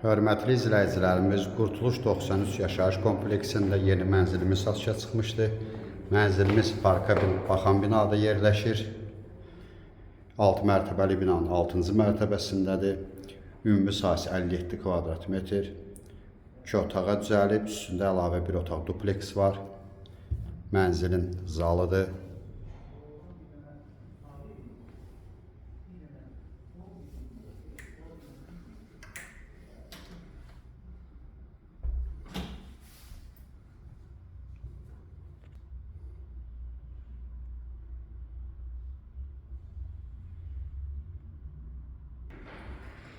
Hörmətli izləyicilərimiz, Qurtuluş 93 yaşayış kompleksində yeni mənzilimiz satışa çıxmışdı. Mənzilimiz parka baxan binada yerləşir. 6 mərtəbəli binanın 6-cı mərtəbəsindədir. Ümumi sahəsi 57 kvadrat metr. 2 otağa düzəlib, üstündə əlavə bir otaq dupleks var. Mənzilin zalıdır.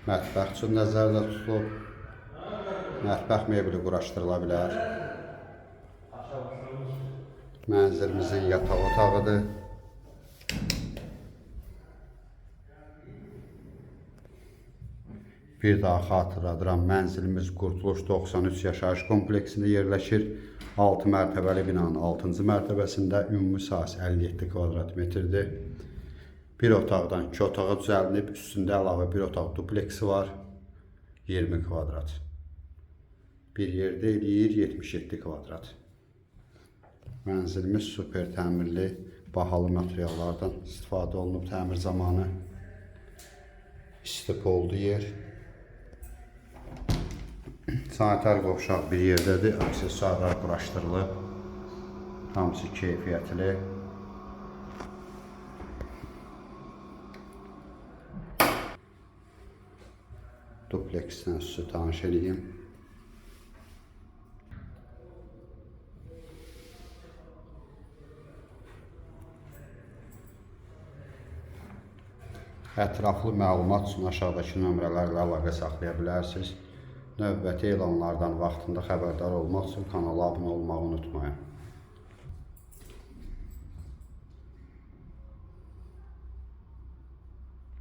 Mətbəx üçün nəzərdə tutulub. Mətbəx mebeli quraşdırıla bilər. Mənzilimizin yataq otağıdır. Bir daha xatırladıram, mənzilimiz Qurtuluş 93 yaşayış kompleksində yerləşir. 6 mərtəbəli binanın 6-cı mərtəbəsində ümumi sahəsi 57 kvadrat metrdir. Bir otaqdan iki otağa düzəlinib, üstündə əlavə bir otaq dupleksi var. 20 kvadrat. Bir yerdə eləyir 77 kvadrat. Mənzilimiz super təmirli, bahalı materiallardan istifadə olunub təmir zamanı. İstip oldu yer. Sanitar qovşaq bir yerdədir, aksesuarlar quraşdırılıb. Hamısı keyfiyyətli. Dupleksdən sizə tanış edeyim. Ətraflı məlumat üçün aşağıdakı nömrələrlə əlaqə saxlaya bilərsiniz. Növbəti elanlardan vaxtında xəbərdar olmaq üçün kanala abunə olmağı unutmayın.